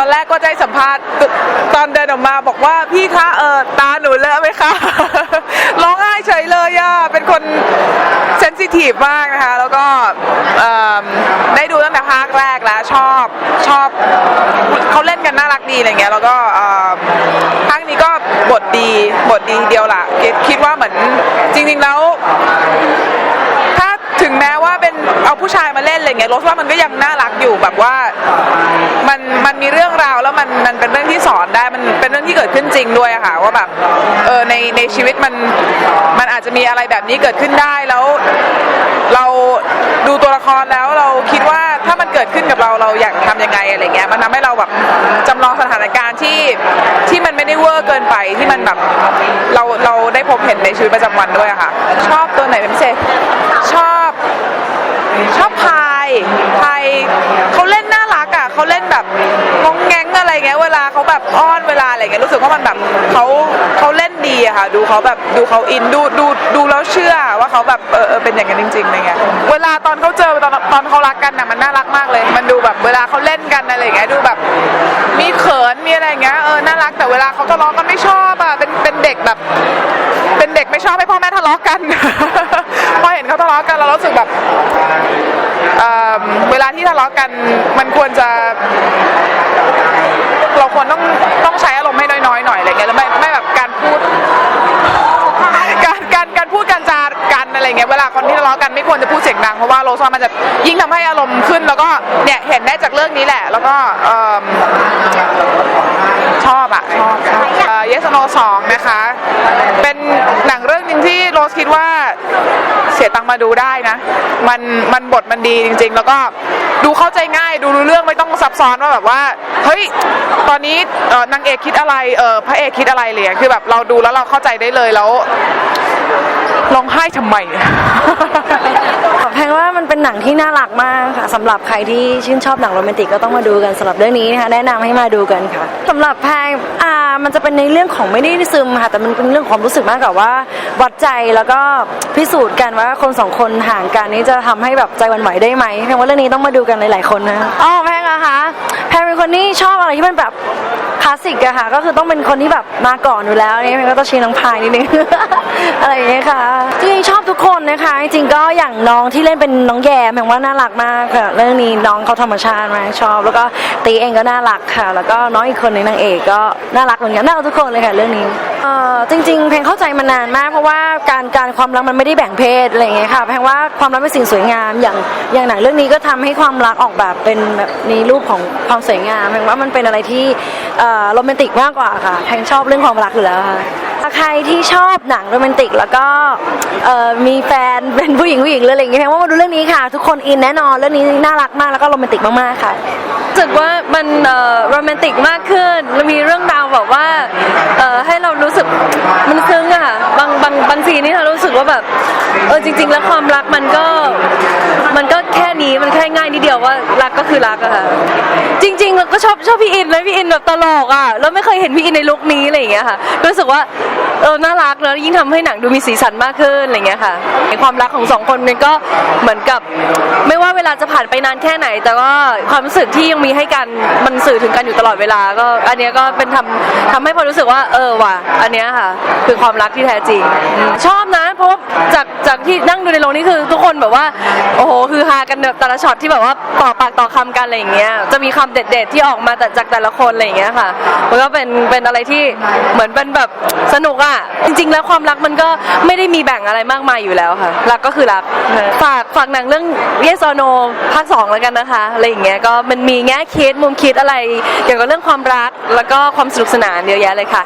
อนแรกก็จะให้สัมภาษณ์ตตอนเดินออกมาบอกว่าพี่คะเออตาหนูเลอะไหมคะร้องไห้เฉยเลยอะเป็นคนเซนซิทีฟมากนะคะ แล้วก็เอิ่มได้ดูตั้งแต่ภาคแรกแล้วชอบชอบเขาเล่นกันน่ารักดีอะไรเงี้ยแล้วก็เอิ่มภาคนี้ก็บทดีบทดีทีเดียวล่ะคิดคิดว่าเหมือนจริงๆแล้ว ถ้าถึงแม้ว่า เอาผู้ชายมาเล่นอะไรเงี้ยรสว่ามันก็ยังน่ารักอยู่แบบว่ามันมันมีเรื่องราวแล้วมันมันเป็นเรื่องที่สอนได้มันเป็นเรื่องที่เกิดขึ้นจริงด้วยค่ะว่าแบบเออในในชีวิตมันมันอาจจะมีอะไรแบบนี้เกิดขึ้นได้แล้ว เราดูตัวละครแล้วเราคิดว่าถ้ามันเกิดขึ้นกับเราเราอยากทำยังไงอะไรเงี้ยมันทำให้เราแบบจำลองสถานการณ์ที่ที่มันไม่ได้เวอร์เกินไปที่มันแบบเราเราได้พบเห็นในชีวิตประจำวันด้วยค่ะ ชอบตัวไหนเป็นพิเศษช ชอบพายพายเขาเล่นน่ารักอะเขาเล่นแบบงงแงงอะไรเงี้ยเวลาเขาแบบอ้อนเวลาอะไรเงี้ยรู้สึกว่ามันแบบเขาเขาเล่นดีอะค่ะ ดูเขาแบบดูเขาอินดูดูดูแล้วเชื่อว่าเขาแบบเออเป็นอย่างนั้นจริงๆอะไรเงี้ยเวลาตอนเขาเจอตอนตอนเขารักกันน่ะมันน่ารักมากเลย มันดูแบบเวลาเขาเล่นกันอะไรเงี้ยดูแบบมีเขินมีอะไรเงี้ยเออน่ารักแต่เวลาเขาทะเลาะกันไม่ชอบอะเป็นเป็นเด็กแบบ เป็นเด็กไม่ชอบให้พ่อแม่ทะเลาะกัน พอเห็นเขาทะเลาะกันเรารู้สึกแบบเเวลาที่ทะเลาะกันมันควรจะ เราควรต้องต้องใช้อารมณ์ให้น้อยๆหน่อยอะไรเงี้ยแล้วไม่ไม่แบบการพูดการการการพูดการจากันอะไรเงี้ยเวลาคนที่ทะเลาะกันไม่ควรจะพูดเสียงดังเพราะว่าโรซว่ามันจะยิ่งทำให้อารมณ์ขึ้น แล้วก็เนี่ยเห็นได้จากเรื่องนี้แหละ แล้วก็ชอบอะชอบชอบเยสโนสองนะคะ เป็น หนังเรื่องหนึ่งที่โรสคิดว่าเสียตังค์มาดูได้นะ มันมันบทมันดีจริง ๆ แล้วก็ดูเข้าใจง่ายดูรู้เรื่องไม่ต้องซับซ้อนว่าแบบว่าเฮ้ยตอนนี้นางเอกคิดอะไรเออพระเอกคิดอะไรเลยคือแบบเราดูแล้วเราเข้าใจได้เลยแล้วร้องไห้ทำไม สำหรับใครที่ชื่นชอบหนังโรแมนติกก็ต้องมาดูกันสำหรับเรื่องนี้นะคะแนะนำให้มาดูกันค่ะสำหรับแพงอ่ามันจะเป็นในเรื่องของไม่ได้ซึมค่ะแต่มันเป็นเรื่องของความรู้สึกมากกว่าว่าวัดใจแล้วก็พิสูจน์กันว่าคนสองคนห่างกันนี้จะทำให้แบบใจหวันไหวได้ไหมแพงว่าเรื่องนี้ต้องมาดูกันหลายๆคนนะอ๋อแพงอะคะแพงเป็น คนที่ชอบอะไรที่มันแบบคลาสสิกอะค่ะ ก็คือต้องเป็นคนที่แบบมาก่อนอยู่แล้วนี่แพงก็ต้องชี้น้องพายนิดนึง อะไรอย่างเงี้ยค่ะจริงๆชอบทุกคนนะคะ จริงๆก็อย่างน้องที่เล่นเป็นน้องแยมแพงว่าน่ารักมากค่ะเรื่องนี้น้องเขาธรรมชาติมากชอบ แล้วก็ตีเองก็น่ารักค่ะ แล้วก็น้องอีกคนในงนางเอกก็น่ารักเหมือนกันน่ารักทุกคนเลยค่ะเรื่องนี้เอ่อจริงๆเพลงเข้าใจมานานมาก เพราะว่าการการความรักมันไม่ได้แบ่งเพศอะไรอย่างเงี้ยค่ะแพงว่าความรักเป็นสิ่งสวยงามอย่างอย่างหนังเรื่องนี้ก็ทำให้ความรักออกแบบเป็นแบบในรูปของความสวยงามแพงว่ามันเป็นอะไรที่เอ่อโรแมนติกมากกว่าค่ะแพงชอบเรื่องความรักอยู่แล้วค่ะถ้าใครที่ชอบหนังโรแมนติกแล้วก็เอ่อมีแฟนเป็นผู้หญิงผู้หญิงหรืออะไรอย่างเงี้ยแพงว่ามาดูเรื่องนี้ค่ะ ทุกคนอินแน่นอนเรื่องนี้น่ารักมากแล้วก็โรแมนติกมากๆค่ะ รู้สึกว่ามันโรแมนติกมากขึ้น นี่ เออจริง ๆ แล้วความรักมันก็มันก็แค่นี้มันแค่ง่ายนิดเดียวว่ารักก็คือรักอะค่ะจริงๆเราก็ชอบชอบพี่อินเลยพี่อินแบบตลกอะแล้วไม่เคยเห็นพี่อินในลุคนี้อะไรอย่างเงี้ยค่ะรู้สึกว่าเออน่ารักแล้วยิ่งทำให้หนังดูมีสีสันมากขึ้นอะไรอย่างเงี้ยค่ะความรักของสองคนมันก็เหมือนกับ ไม่ว่าเวลาจะผ่านไปนานแค่ไหน แต่ว่าความรู้สึกที่ยังมีให้กันมันสื่อถึงกันอยู่ตลอดเวลาก็อันเนี้ยก็เป็นทำทำให้พอรู้สึกว่าเออว่ะอันเนี้ยค่ะ คือความรักที่แท้จริงอืมชอบนะ เพราะว่าจาก จากที่นั่งดูในโรงนี่คือทุกคนแบบว่า โอ้โหคือฮากันแบบแต่ละช็อตที่แบบว่าต่อปากต่อคำกันอะไรอย่างเงี้ยจะมีคำเด็ด ๆ ที่ออกมาแต่จากแต่ละคนอะไรอย่างเงี้ยค่ะมันก็เป็นเป็นอะไรที่เหมือนเป็นแบบสนุกอะจริง ๆ แล้วความรักมันก็ไม่ได้มีแบ่งอะไรมากมายอยู่แล้วค่ะ รักก็คือรักฝากฝากหนังเรื่อง Yes or No ภาคสองแล้วกันนะคะอะไรอย่างเงี้ยก็มันมีแง่คิดมุมคิดอะไรเกี่ยวกับเรื่องความรักแล้วก็ความสนุกสนานเยอะแยะเลยค่ะ